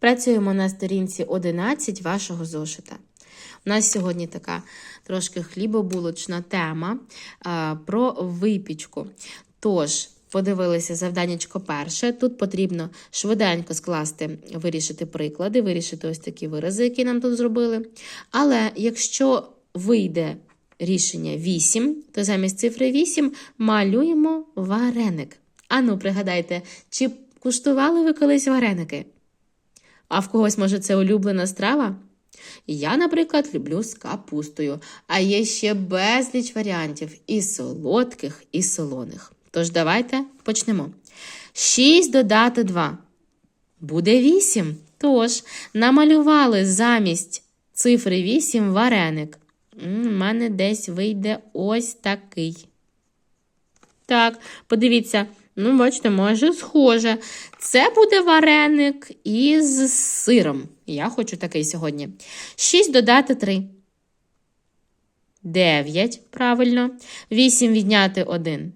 Працюємо на сторінці 11 вашого зошита. У нас сьогодні така трошки хлібобулочна тема а, про випічку. Тож, подивилися завданнячко перше. Тут потрібно швиденько скласти, вирішити приклади, вирішити ось такі вирази, які нам тут зробили. Але якщо вийде рішення 8, то замість цифри 8 малюємо вареник. Ану, пригадайте, чи куштували ви колись вареники? А в когось, може, це улюблена страва? Я, наприклад, люблю з капустою, а є ще безліч варіантів і солодких, і солоних. Тож давайте почнемо. 6 додати 2. Буде 8. Тож, намалювали замість цифри 8 вареник. У мене десь вийде ось такий. Так, подивіться, ну, бачите, майже схоже. Це буде вареник із сиром. Я хочу такий сьогодні. 6 додати 3. 9, правильно. 8 відняти 1.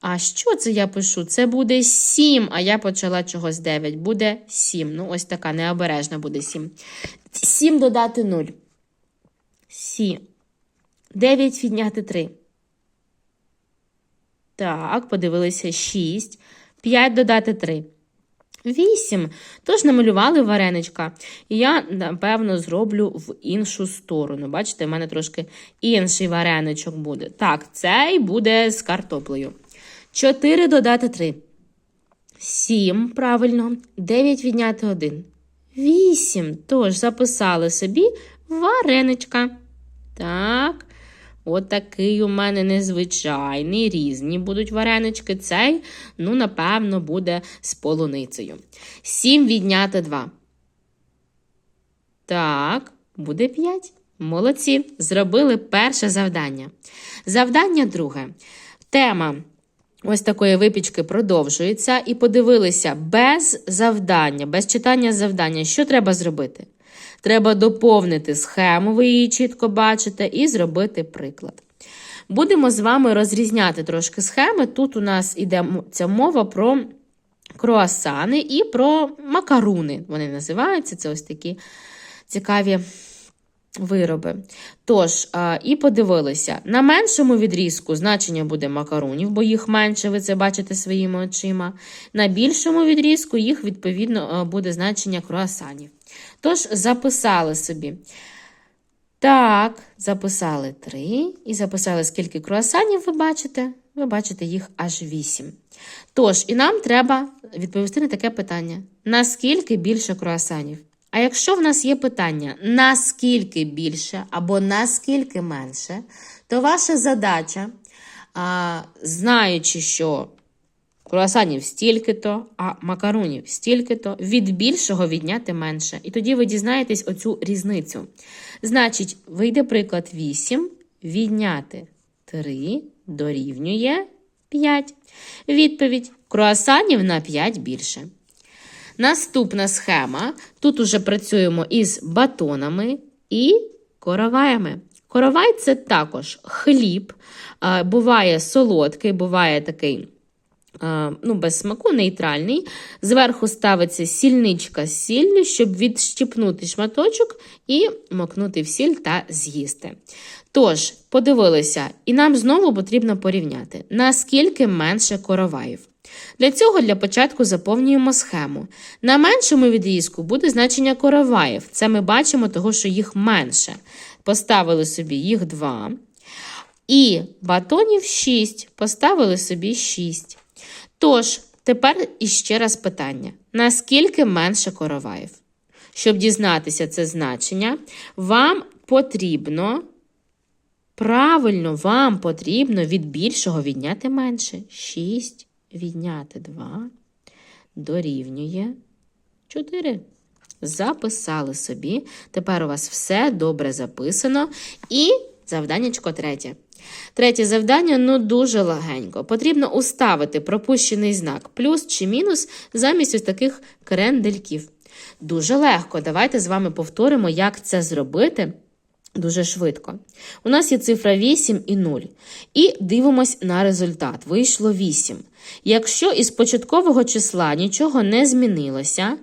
А що це я пишу? Це буде 7, а я почала чогось 9. Буде 7. Ну, ось така необережна буде 7. 7 додати 0. 7. 9 відняти 3. Так, подивилися 6. 5 додати 3. 8. Тож намалювали вареничка. І я, напевно, зроблю в іншу сторону. Бачите, в мене трошки інший вареничок буде. Так, цей буде з картоплею. 4 додати 3. 7, правильно. 9 відняти 1. 8. Тож записали собі вареничка. Так. Отакий у мене незвичайний, різні будуть варенички. Цей, ну, напевно, буде з полуницею. 7 відняти 2. Так, буде 5. Молодці. Зробили перше завдання. Завдання друге. Тема ось такої випічки продовжується. І подивилися без завдання, без читання завдання, що треба зробити. Треба доповнити схему, ви її чітко бачите, і зробити приклад. Будемо з вами розрізняти трошки схеми. Тут у нас іде ця мова про круасани і про макаруни. Вони називаються. Це ось такі цікаві вироби. Тож, і подивилися, на меншому відрізку значення буде макарунів, бо їх менше, ви це бачите своїми очима. На більшому відрізку їх, відповідно, буде значення круасанів. Тож, записали собі. Так, записали 3 і записали, скільки круасанів ви бачите. Ви бачите їх аж 8. Тож, і нам треба відповісти на таке питання: наскільки більше круасанів? А якщо в нас є питання, наскільки більше або наскільки менше, то ваша задача, а, знаючи, що круасанів стільки-то, а макарунів стільки-то, від більшого відняти менше. І тоді ви дізнаєтесь оцю різницю. Значить, вийде приклад 8, відняти 3 дорівнює 5. Відповідь: круасанів на 5 більше. Наступна схема. Тут уже працюємо із батонами і короваями. Коровай це також хліб, буває солодкий, буває такий ну, без смаку, нейтральний. Зверху ставиться сільничка з сіллю, щоб відщипнути шматочок і мокнути в сіль та з'їсти. Тож, подивилися, і нам знову потрібно порівняти, наскільки менше короваїв. Для цього для початку заповнюємо схему. На меншому відрізку буде значення короваїв. Це ми бачимо, того, що їх менше. Поставили собі їх 2. І батонів 6. Поставили собі 6. Тож, тепер іще раз питання: наскільки менше короваїв? Щоб дізнатися це значення, вам потрібно. Правильно, вам потрібно від більшого відняти менше. 6 відняти 2 дорівнює 4. Записали собі. Тепер у вас все добре записано. І завданнячко третє. Третє завдання ну дуже легенько. Потрібно уставити пропущений знак плюс чи мінус замість ось таких крендельків. Дуже легко. Давайте з вами повторимо, як це зробити. Дуже швидко. У нас є цифра 8 і 0. І дивимось на результат. Вийшло 8. Якщо із початкового числа нічого не змінилося,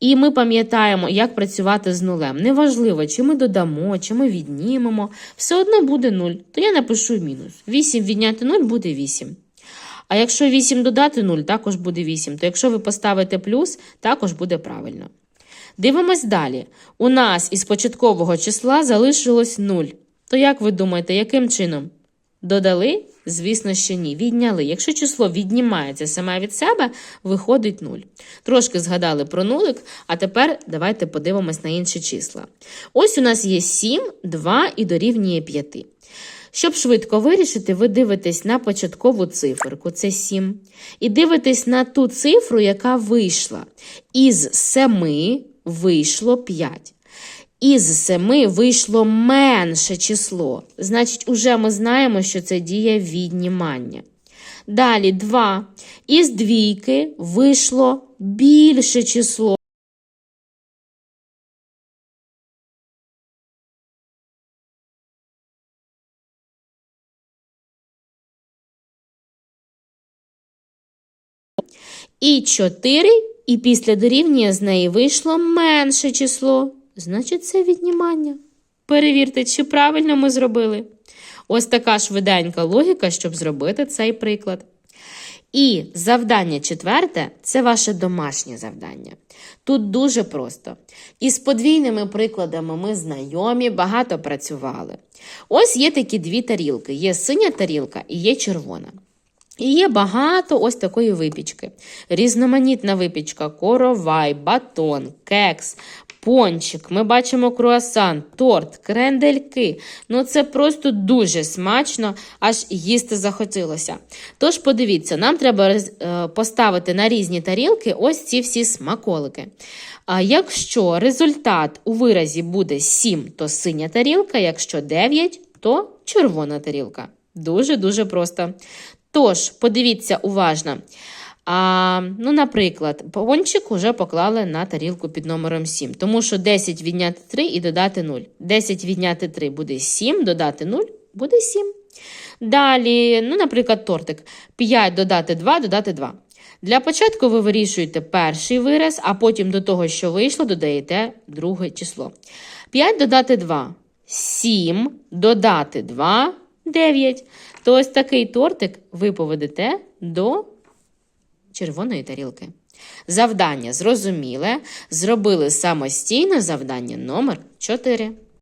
і ми пам'ятаємо, як працювати з нулем. Неважливо, чи ми додамо, чи ми віднімемо, все одно буде 0, то я напишу мінус. 8 відняти 0 буде 8. А якщо 8 додати 0, також буде 8. То якщо ви поставите плюс, також буде правильно. Дивимось далі. У нас із початкового числа залишилось 0. То як ви думаєте, яким чином? Додали? Звісно, що ні. Відняли. Якщо число віднімається саме від себе, виходить 0. Трошки згадали про нулик, а тепер давайте подивимось на інші числа. Ось у нас є 7, 2 і дорівнює 5. Щоб швидко вирішити, ви дивитесь на початкову циферку, це 7, і дивитесь на ту цифру, яка вийшла. Із 7 вийшло 5. Із 7 вийшло менше число. Значить, уже ми знаємо, що це діє віднімання. Далі 2. Із двійки вийшло більше число. І 4, і після дорівнює з неї вийшло менше число. Значить, це віднімання. Перевірте, чи правильно ми зробили. Ось така швиденька логіка, щоб зробити цей приклад. І завдання четверте це ваше домашнє завдання. Тут дуже просто. Із подвійними прикладами ми знайомі, багато працювали. Ось є такі дві тарілки: є синя тарілка і є червона. І є багато ось такої випічки. Різноманітна випічка, коровай, батон, кекс, пончик. Ми бачимо круасан, торт, крендельки. Ну це просто дуже смачно, аж їсти захотілося. Тож подивіться, нам треба е, поставити на різні тарілки ось ці всі смаколики. А якщо результат у виразі буде 7, то синя тарілка, якщо 9, то червона тарілка. Дуже-дуже просто. Тож, подивіться уважно. А, ну, наприклад, пончик вже поклали на тарілку під номером 7, тому що 10 відняти 3 і додати 0. 10 відняти 3 буде 7, додати 0 буде 7. Далі, ну, наприклад, тортик. 5 додати 2, додати 2. Для початку ви вирішуєте перший вираз, а потім до того, що вийшло, додаєте друге число. 5 додати 2 7, додати 2 9. То ось такий тортик ви поведете до червоної тарілки. Завдання зрозуміле. Зробили самостійно завдання номер 4.